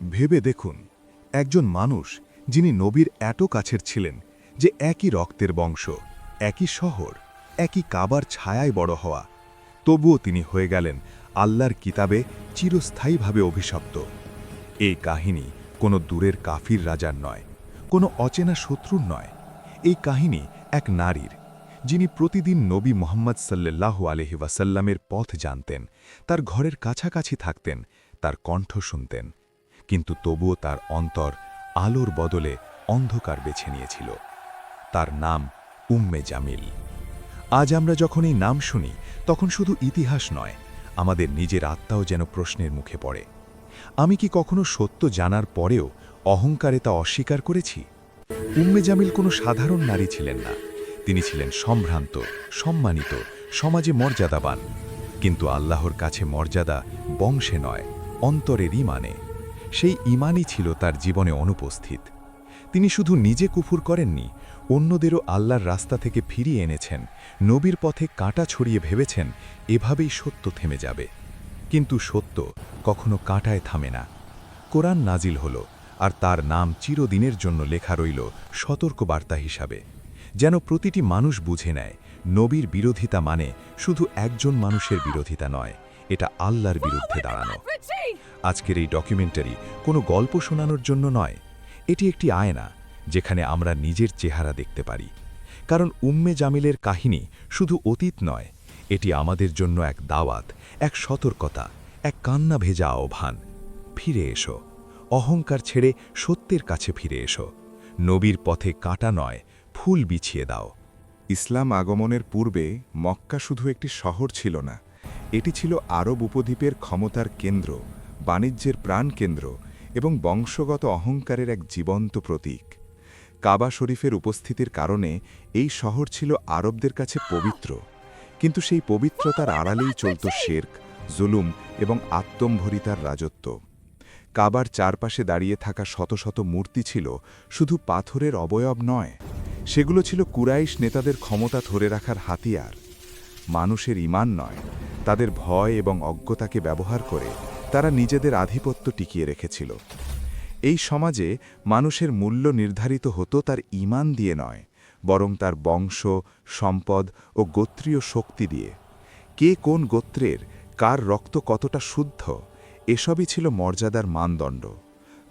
ভেবে দেখুন, একজন মানুষ যিনি নবীর এত কাছের ছিলেন যে একই রক্তের বংশ, একই শহর, একই কাবার ছায়ায় বড় হওয়া, তবুও তিনি হয়ে গেলেন আল্লাহর কিতাবে চিরস্থায়ীভাবে অভিশপ্ত। এই কাহিনী কোনো দূরের কাফির রাজার নয়, কোনো অচেনা শত্রুর নয়। এই কাহিনী এক নারীর, যিনি প্রতিদিন নবী মোহাম্মদ সাল্লাল্লাহু আলহি ওয়াসাল্লামের পথ জানতেন, তার ঘরের কাছাকাছি থাকতেন, তার কণ্ঠ শুনতেন কিন্তু তবুও তার অন্তর আলোর বদলে অন্ধকার বেছে নিয়েছিল। তার নাম উম্মে জামিল। আজ আমরা যখন এই নাম শুনি, তখন শুধু ইতিহাস নয়, আমাদের নিজের আত্মাও যেন প্রশ্নের মুখে পড়ে। আমি কি কখনো সত্য জানার পরেও অহংকারে তা অস্বীকার করেছি? উম্মে জামিল কোনো সাধারণ নারী ছিলেন না। তিনি ছিলেন সম্ভ্রান্ত, সম্মানিত, সমাজে মর্যাদাবান। কিন্তু আল্লাহর কাছে মর্যাদা বংশে নয়, অন্তরেরই ইমানে সেই ইমানই ছিল তার জীবনে অনুপস্থিত। তিনি শুধু নিজে কুফুর করেননি, অন্যদেরও আল্লাহর রাস্তা থেকে ফিরিয়ে এনেছেন, নবীর পথে কাঁটা ছড়িয়ে ভেবেছেন, এভাবেই সত্য থেমে যাবে। কিন্তু সত্য কখনো কাঁটায় থামে না। কোরআন নাজিল হল, আর তার নাম চিরদিনের জন্য লেখা রইল সতর্কবার্তা হিসাবে। যেন প্রতিটি মানুষ বুঝে নেয়, নবীর বিরোধিতা মানে শুধু একজন মানুষের বিরোধিতা নয়, এটা আল্লাহর বিরুদ্ধে দাঁড়ানো। আজকের এই ডকুমেন্টারি কোনো গল্প শোনানোর জন্য নয়। এটি একটি আয়না, যেখানে আমরা নিজের চেহারা দেখতে পারি। কারণ উম্মে জামিলের কাহিনী শুধু অতীত নয়, এটি আমাদের জন্য এক দাওয়াত, এক সতর্কতা, এক কান্না ভেজা আহ্বান। ফিরে এসো, অহংকার ছেড়ে সত্যের কাছে ফিরে এসো। নবীর পথে কাটা নয়, ফুল বিছিয়ে দাও। ইসলাম আগমনের পূর্বে মক্কা শুধু একটি শহর ছিল না, এটি ছিল আরব উপদ্বীপের ক্ষমতার কেন্দ্র। বাণিজ্যের প্রাণকেন্দ্র এবং বংশগত অহংকারের এক জীবন্ত প্রতীক। কাবা শরীফের উপস্থিতির কারণে এই শহর ছিল আরবদের কাছে পবিত্র। কিন্তু সেই পবিত্রতার আড়ালেই চলত শেরক, জুলুম এবং আত্মম্ভরিতার রাজত্ব। কাবার চারপাশে দাঁড়িয়ে থাকা শত শত মূর্তি ছিল শুধু পাথরের অবয়ব নয়, সেগুলো ছিল কুরাইশ নেতাদের ক্ষমতা ধরে রাখার হাতিয়ার। মানুষের ইমান নয়, তাদের ভয় এবং অজ্ঞতাকে ব্যবহার করে তারা নিজেদের আধিপত্য টিকিয়ে রেখেছিল। এই সমাজে মানুষের মূল্য নির্ধারিত হতো তার ইমান দিয়ে নয়, বরং তার বংশ, সম্পদ ও গোত্রীয় শক্তি দিয়ে। কে কোন গোত্রের, কার রক্ত কতটা শুদ্ধ, এসবই ছিল মর্যাদার মানদণ্ড।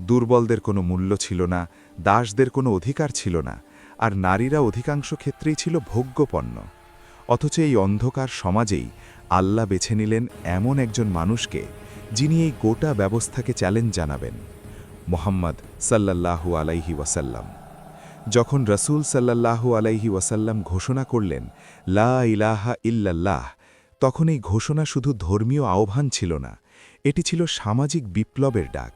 দুর্বলদের কোনো মূল্য ছিল না, দাসদের কোনো অধিকার ছিল না, আর নারীরা অধিকাংশ ক্ষেত্রেই ছিল ভোগ্যপণ্য। অথচ এই অন্ধকার সমাজেই আল্লাহ বেছে নিলেন এমন একজন মানুষকে যিনি এই গোটা ব্যবস্থাকে চ্যালেঞ্জ জানাবেন, মোহাম্মদ সাল্লাল্লাহু আলাইহি ওয়াসাল্লাম। যখন রসুল সাল্লাল্লাহু আলাইহি ওয়াসাল্লাম ঘোষণা করলেন, লা ইলাহা ইল্লাল্লাহ, তখন এই ঘোষণা শুধু ধর্মীয় আহ্বান ছিল না, এটি ছিল সামাজিক বিপ্লবের ডাক।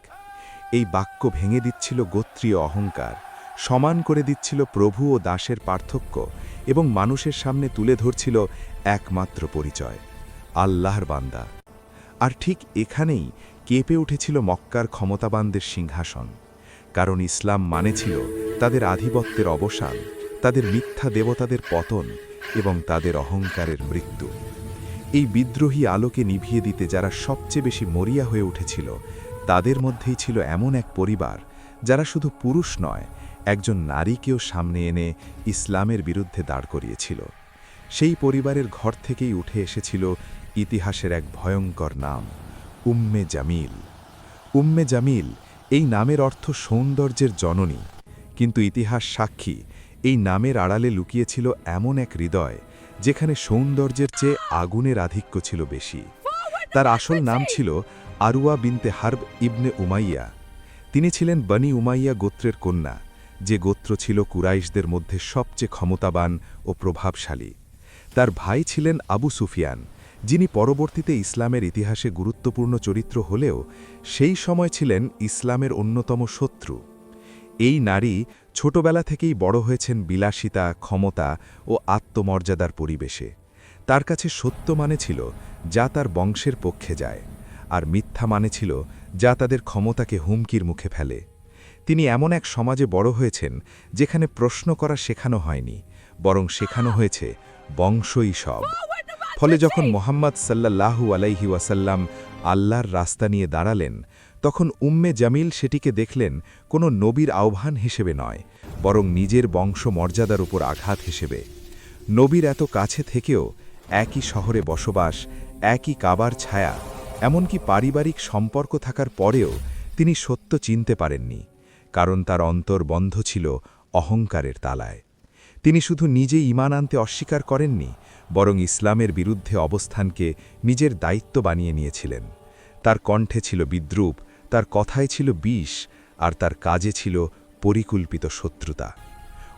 এই বাক্য ভেঙে দিচ্ছিল গোত্রীয় অহংকার, সমান করে দিচ্ছিল প্রভু ও দাসের পার্থক্য এবং মানুষের সামনে তুলে ধরছিল একমাত্র পরিচয়, আল্লাহর বান্দা। আর ঠিক এখানেই কেঁপে উঠেছিল মক্কার ক্ষমতাবানদের সিংহাসন। কারণ ইসলাম মানে ছিল তাদের আধিপত্যের অবসান, তাদের মিথ্যা দেবতাদের পতন এবং তাদের অহংকারের মৃত্যু। এই বিদ্রোহী আলোকে নিভিয়ে দিতে যারা সবচেয়ে বেশি মরিয়া হয়ে উঠেছিল, তাদের মধ্যেই ছিল এমন এক পরিবার যারা শুধু পুরুষ নয়, একজন নারীকেও সামনে এনে ইসলামের বিরুদ্ধে দাঁড় করিয়েছিল। সেই পরিবারের ঘর থেকেই উঠে এসেছিল ইতিহাসের এক ভয়ঙ্কর নাম, উম্মে জামিল। উম্মে জামিল, এই নামের অর্থ সৌন্দর্যের জননী, কিন্তু ইতিহাস সাক্ষী, এই নামের আড়ালে লুকিয়েছিল এমন এক হৃদয়, যেখানে সৌন্দর্যের চেয়ে আগুনের আধিক্য ছিল বেশি। তার আসল নাম ছিল আরুয়া বিনতে হার্ব ইবনে উমাইয়া। তিনি ছিলেন বনি উমাইয়া গোত্রের কন্যা, যে গোত্র ছিল কুরাইশদের মধ্যে সবচেয়ে ক্ষমতাবান ও প্রভাবশালী। তার ভাই ছিলেন আবু সুফিয়ান। যিনি পরবর্তীতে ইসলামের ইতিহাসে গুরুত্বপূর্ণ চরিত্র হলেও সেই সময় ছিলেন ইসলামের অন্যতম শত্রু। এই নারী ছোটবেলা থেকেই বড় হয়েছেন বিলাসিতা, ক্ষমতা ও আত্মমর্যাদার পরিবেশে। তার কাছে সত্য মানে ছিল যা তার বংশের পক্ষে যায়, আর মিথ্যা মানে ছিল যা তাদের ক্ষমতাকে হুমকির মুখে ফেলে। তিনি এমন এক সমাজে বড় হয়েছেন যেখানে প্রশ্ন করা শেখানো হয়নি, বরং শেখানো হয়েছে, বংশই সব। ফলে যখন মোহাম্মদ সাল্লাল্লাহু আলাইহি ওয়াসাল্লাম আল্লাহর রাস্তা নিয়ে দাঁড়ালেন তখন উম্মে জামিল সেটিকে দেখলেন কোনো নবীর আহ্বান হিসেবে নয় বরং নিজের বংশ মর্যাদার উপর আঘাত হিসেবে। নবীর এত কাছে থেকেও একই শহরে বসবাস একই কাবার ছায়া এমনকি পারিবারিক সম্পর্ক থাকার পরেও তিনি সত্য চিনতে পারেননি কারণ তার অন্তর বন্ধ ছিল অহংকারের তালায়। তিনি শুধু নিজে ইমান আনতে অস্বীকার করেননি, বরং ইসলামের বিরুদ্ধে অবস্থানকে নিজের দায়িত্ব বানিয়ে নিয়েছিলেন। তার কণ্ঠে ছিল বিদ্রুপ, তার কথায় ছিল বিষ, আর তার কাজে ছিল পরিকল্পিত শত্রুতা।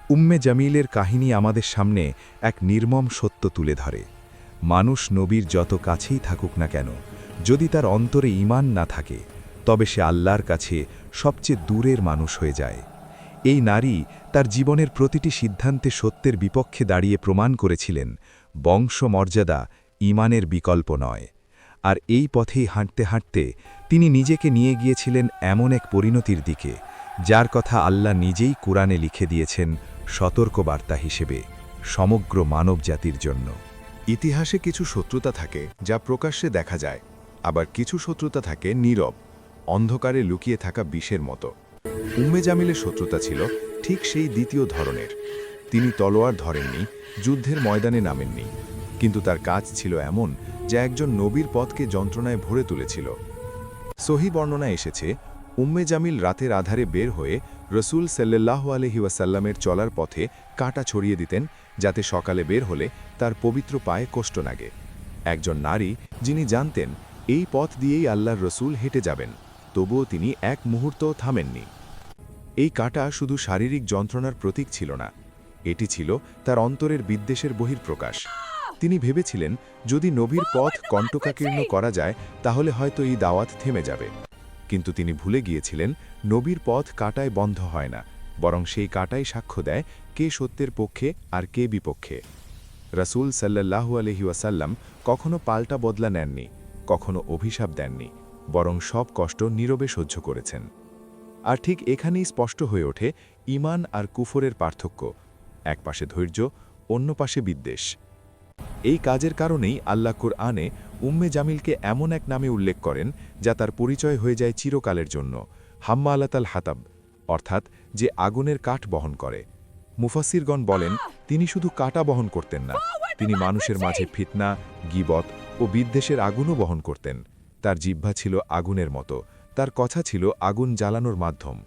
উম্মে জামিলের কাহিনী আমাদের সামনে এক নির্মম সত্য তুলে ধরে। মানুষ নবীর যত কাছেই থাকুক না কেন, যদি তার অন্তরে ঈমান না থাকে, তবে সে আল্লাহর কাছে সবচেয়ে দূরের মানুষ হয়ে যায়। এই নারী তার জীবনের প্রতিটি সিদ্ধান্তে সত্যের বিপক্ষে দাঁড়িয়ে প্রমাণ করেছিলেন, বংশমর্যাদা ঈমানের বিকল্প নয়। আর এই পথেই হাঁটতে হাঁটতে তিনি নিজেকে নিয়ে গিয়েছিলেন এমন এক পরিণতির দিকে, যার কথা আল্লাহ নিজেই কোরআনে লিখে দিয়েছেন সতর্কবার্তা হিসেবে, সমগ্র মানব জাতির জন্য। ইতিহাসে কিছু শত্রুতা থাকে যা প্রকাশ্যে দেখা যায়, আবার কিছু শত্রুতা থাকে নীরব, অন্ধকারে লুকিয়ে থাকা বিষের মতো। উম্মে জামিলের শত্রুতা ছিল ঠিক সেই দ্বিতীয় ধরনের। তিনি তলোয়ার ধরেননি, যুদ্ধের ময়দানে নামেননি। কিন্তু তার কাজ ছিল এমন যা একজন নবীর পথকে যন্ত্রণায় ভরে তুলেছিল। সহি বর্ণনায় এসেছে, উম্মে জামিল রাতের আধারে বের হয়ে রসুল সাল্লাহ আলহি ওয়াসাল্লামের চলার পথে কাঁটা ছড়িয়ে দিতেন, যাতে সকালে বের হলে তার পবিত্র পায়ে কষ্ট লাগে একজন নারী যিনি জানতেন, এই পথ দিয়েই আল্লাহর রসুল হেঁটে যাবেন, তবুও তিনি এক মুহূর্তও থামেননি। এই কাটা শুধু শারীরিক যন্ত্রণার প্রতীক ছিল না এটি ছিল তার অন্তরের বিদ্বেষের বহির্প্রকাশ তিনি ভেবেছিলেন যদি নবীর পথ কণ্টকাকীর্ণ করা যায় তাহলে হয়তো এই দাওয়াত থেমে যাবে। কিন্তু তিনি ভুলে গিয়েছিলেন নবীর পথ কাটায় বন্ধ হয় না বরং সেই কাটাই সাক্ষ্য দেয় কে সত্যের পক্ষে আর কে বিপক্ষে। রাসূল সাল্লাল্লাহু আলহি ওয়াসাল্লাম কখনো পাল্টা বদলা নেননি কখনো অভিশাপ দেননি বরং সব কষ্ট নীরবে সহ্য করেছেন। আর ঠিক এখানেই স্পষ্ট হয়ে ওঠে ইমান আর কুফরের পার্থক্য। এক পাশে ধৈর্য, অন্য পাশে বিদ্বেষ। এই কাজের কারণেই আল্লাহ আনে উম্মে জামিলকে এমন এক নামে উল্লেখ করেন, যা তার পরিচয় হয়ে যায় চিরকালের জন্য হাম্মা আলাতাল হাতাব, অর্থাৎ যে আগুনের কাঠ বহন করে। মুফাসিরগণ বলেন, তিনি শুধু কাটা বহন করতেন না, তিনি মানুষের মাঝে ফিতনা, গিবত ও বিদ্বেষের আগুনও বহন করতেন। তার জিহ্বা ছিল আগুনের মতো। তার কথা ছিল আগুন জ্বালানোর মাধ্যম।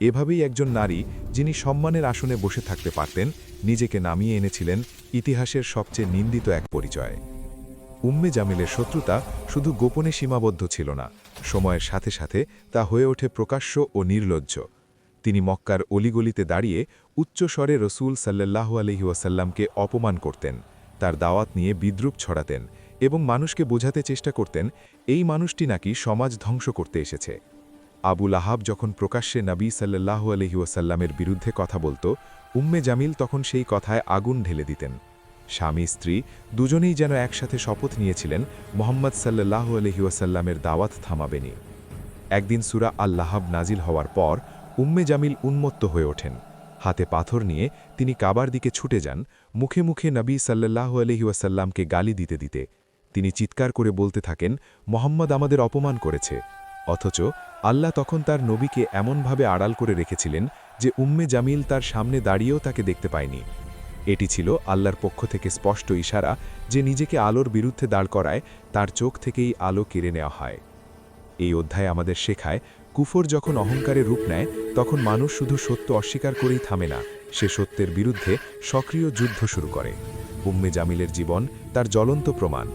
এভাবেই একজন নারী, যিনি সম্মানের আসনে বসে থাকতে পারতেন, নিজেকে নামিয়ে এনেছিলেন ইতিহাসের সবচেয়ে নিন্দিত এক পরিচয়। উম্মে জামিলের শত্রুতা শুধু গোপনে সীমাবদ্ধ ছিল না, সময়ের সাথে সাথে তা হয়ে ওঠে প্রকাশ্য ও নির্লজ্জ। তিনি মক্কার অলিগলিতে দাঁড়িয়ে উচ্চস্বরে রসুল সাল্লাহ আলহি ওয়াসাল্লামকে অপমান করতেন, তার দাওয়াত নিয়ে বিদ্রুপ ছড়াতেন এবং মানুষকে বোঝাতে চেষ্টা করতেন, এই মানুষটি নাকি সমাজ ধ্বংস করতে এসেছে। আবুল আহাব যখন প্রকাশ্যে নবী সাল্লাহ আলহি ওয়াসাল্লামের বিরুদ্ধে কথা বলতো, উম্মে জামিল তখন সেই কথায় আগুন ঢেলে দিতেন। স্বামী, স্ত্রী দুজনেই যেন একসাথে শপথ নিয়েছিলেন, মোহাম্মদ সাল্লাহ আলহি ওয়াসাল্লামের দাওয়াত থামাবেনি একদিন সুরা আল্লাহাব নাজিল হওয়ার পর উম্মে জামিল উন্মত্ত হয়ে ওঠেন। হাতে পাথর নিয়ে তিনি কাবার দিকে ছুটে যান, মুখে মুখে নবী সাল্লাহ আলহি ওয়াসাল্লামকে গালি দিতে দিতে তিনি চিৎকার করে বলতে থাকেন, মোহাম্মদ আমাদের অপমান করেছে। অথচ আল্লাহ তখন তার নবীকে এমনভাবে আড়াল করে রেখেছিলেন যে উম্মে জামিল তার সামনে দাঁড়িয়েও তাকে দেখতে পায়নি। এটি ছিল আল্লাহর পক্ষ থেকে স্পষ্ট ইশারা যে নিজেকে আলোর বিরুদ্ধে দাঁড় করায় তার চোখ থেকেই আলো কেড়ে নেওয়া হয়। এই অধ্যায় আমাদের শেখায়, কুফর যখন অহংকারে রূপ নেয়, তখন মানুষ শুধু সত্য অস্বীকার করেই থামে না, সে সত্যের বিরুদ্ধে সক্রিয় যুদ্ধ শুরু করে। উম্মে জামিলের জীবন তার জ্বলন্ত প্রমাণ।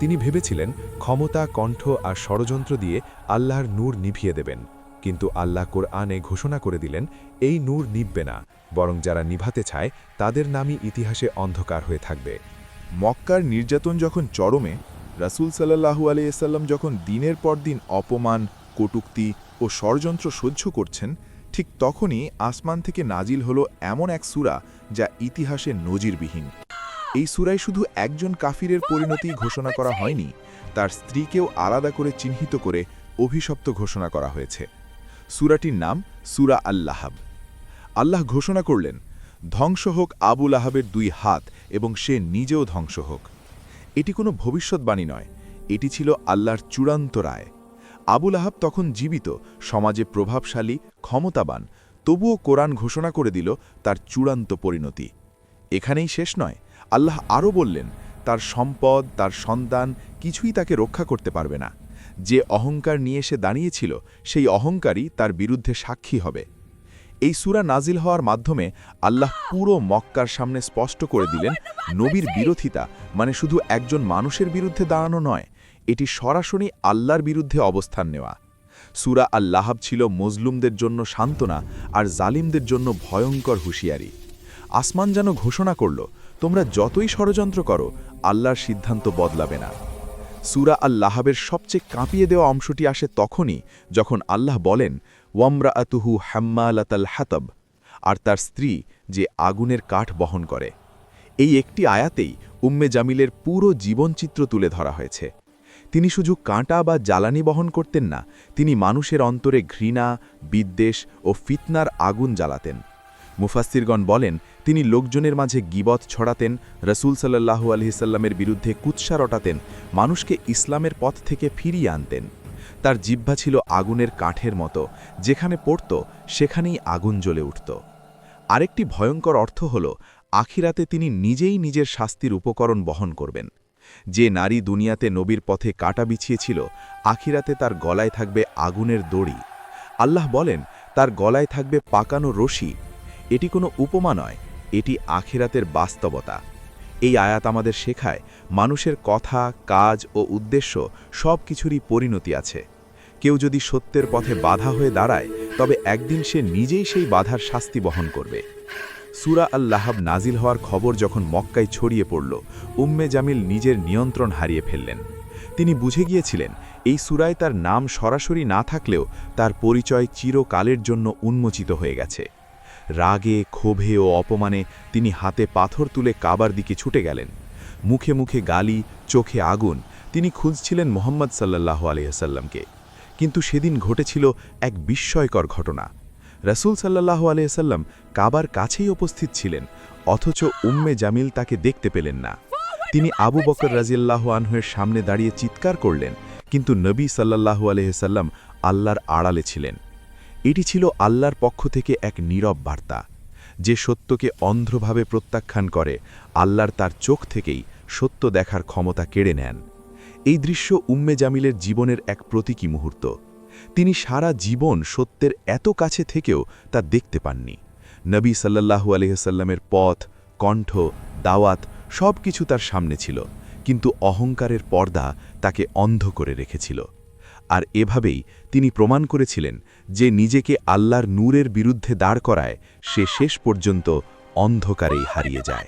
তিনি ভেবেছিলেন ক্ষমতা, কণ্ঠ আর ষড়যন্ত্র দিয়ে আল্লাহর নূর নিভিয়ে দেবেন। কিন্তু আল্লাহ কোরআনে ঘোষণা করে দিলেন, এই নূর নিববে না, বরং যারা নিভাতে চায়, তাদের নামই ইতিহাসে অন্ধকার হয়ে থাকবে। মক্কার নির্যাতন যখন চরমে, রাসূল সাল্লাহু আলিয়াল্লাম যখন দিনের পর দিন অপমান, কটুক্তি ও ষড়যন্ত্র সহ্য করছেন, ঠিক তখনই আসমান থেকে নাজিল হলো এমন এক সুরা যা ইতিহাসে নজিরবিহীন। এই সুরায় শুধু একজন কাফিরের পরিণতি ঘোষণা করা হয়নি, তার স্ত্রীকেও আলাদা করে চিহ্নিত করে অভিশপ্ত ঘোষণা করা হয়েছে। সূরাটির নাম সূরা আল্লাহাব। আল্লাহ ঘোষণা করলেন, ধ্বংস হোক আবুল আহাবের দুই হাত এবং সে নিজেও ধ্বংস হোক। এটি কোনো ভবিষ্যৎবাণী নয়, এটি ছিল আল্লাহর চূড়ান্ত রায়। আবুল আহাব তখন জীবিত, সমাজে প্রভাবশালী, ক্ষমতাবান, তবুও কোরআন ঘোষণা করে দিল তার চূড়ান্ত পরিণতি। এখানেই শেষ নয় আল্লাহ আরও বললেন, তার সম্পদ, তার সন্তান কিছুই তাকে রক্ষা করতে পারবে না। যে অহংকার নিয়ে এসে দাঁড়িয়েছিল, সেই অহংকারই তার বিরুদ্ধে সাক্ষী হবে। এই সুরা নাজিল হওয়ার মাধ্যমে আল্লাহ পুরো মক্কার সামনে স্পষ্ট করে দিলেন, নবীর বিরোধিতা মানে শুধু একজন মানুষের বিরুদ্ধে দাঁড়ানো নয়, এটি সরাসরি আল্লাহর বিরুদ্ধে অবস্থান নেওয়া। সুরা আল্লাহাব ছিল মজলুমদের জন্য সান্ত্বনা আর জালিমদের জন্য ভয়ঙ্কর হুঁশিয়ারি। আসমান যেন ঘোষণা করল তোমরা যতই ষড়যন্ত্র করো, আল্লাহর সিদ্ধান্ত বদলাবে না। সুরা আল্লাহাবের সবচেয়ে কাঁপিয়ে দেওয়া অংশটি আসে তখনই যখন আল্লাহ বলেন ওয়ামরা আতুহু হাম্মালাতাল হাতব আর তার স্ত্রী যে আগুনের কাঠ বহন করে। এই একটি আয়াতেই উম্মে জামিলের পুরো জীবনচিত্র তুলে ধরা হয়েছে। তিনি শুধু কাঁটা বা জ্বালানি বহন করতেন না, তিনি মানুষের অন্তরে ঘৃণা, বিদ্বেষ ও ফিতনার আগুন জ্বালাতেন। মুফাস্তিরগণ বলেন তিনি লোকজনের মাঝে গিবত ছড়াতেন, রসুল সাল্লাহু আলহিসাল্লামের বিরুদ্ধে কুৎসা রটাতেন, মানুষকে ইসলামের পথ থেকে ফিরিয়ে আনতেন। তার জিহ্বা ছিল আগুনের কাঠের মতো, যেখানে পড়ত, সেখানেই আগুন জ্বলে উঠত। আরেকটি ভয়ঙ্কর অর্থ হল, আখিরাতে তিনি নিজেই নিজের শাস্তির উপকরণ বহন করবেন। যে নারী দুনিয়াতে নবীর পথে কাটা বিছিয়েছিল, আখিরাতে তার গলায় থাকবে আগুনের দড়ি। আল্লাহ বলেন, তার গলায় থাকবে পাকানো রশি। এটি কোনো উপমা নয় এটি আখিরাতের বাস্তবতা। এই আয়াত আমাদের শেখায় মানুষের কথা, কাজ ও উদ্দেশ্য সব কিছুরই পরিণতি আছে। কেউ যদি সত্যের পথে বাধা হয়ে দাঁড়ায়, তবে একদিন সে নিজেই সেই বাধার শাস্তি বহন করবে। সুরা আল্লাহাব নাজিল হওয়ার খবর যখন মক্কায় ছড়িয়ে পড়ল, উম্মে জামিল নিজের নিয়ন্ত্রণ হারিয়ে ফেললেন। তিনি বুঝে গিয়েছিলেন, এই সুরায় তার নাম সরাসরি না থাকলেও তার পরিচয় চিরকালের জন্য উন্মোচিত হয়ে গেছে। রাগে, ক্ষোভে ও অপমানে তিনি হাতে পাথর তুলে কাবার দিকে ছুটে গেলেন। মুখে মুখে গালি, চোখে আগুন তিনি খুঁজছিলেন মোহাম্মদ সাল্লাহ আলিয়াসাল্লামকে কিন্তু সেদিন ঘটেছিল এক বিস্ময়কর ঘটনা। রসুল সাল্লাহ আলিয়াসাল্লাম কাবার কাছেই উপস্থিত ছিলেন, অথচ উম্মে জামিল তাকে দেখতে পেলেন না। তিনি আবু বকর রাজিয়াল্লাহ আনহের সামনে দাঁড়িয়ে চিৎকার করলেন, কিন্তু নবী সাল্লাহু আলহিসাল্লাম আল্লাহর আড়ালে ছিলেন। এটি ছিল আল্লাহর পক্ষ থেকে এক নীরব বার্তা। যে সত্যকে অন্ধ্রভাবে প্রত্যাখ্যান করে, আল্লাহর তার চোখ থেকেই সত্য দেখার ক্ষমতা কেড়ে নেন। এই দৃশ্য উম্মে জামিলের জীবনের এক প্রতীকী মুহূর্ত। তিনি সারা জীবন সত্যের এত কাছে থেকেও তা দেখতে পাননি। নবী সাল্লাহু আলহিসাল্লামের পথ, কণ্ঠ, দাওয়াত সব কিছু তার সামনে ছিল, কিন্তু অহংকারের পর্দা তাকে অন্ধ করে রেখেছিল। আর এভাবেই তিনি প্রমাণ করেছিলেন যে নিজেকে আল্লাহর নূরের বিরুদ্ধে দাঁড় করায় সে শেষ পর্যন্ত অন্ধকারেই হারিয়ে যায়।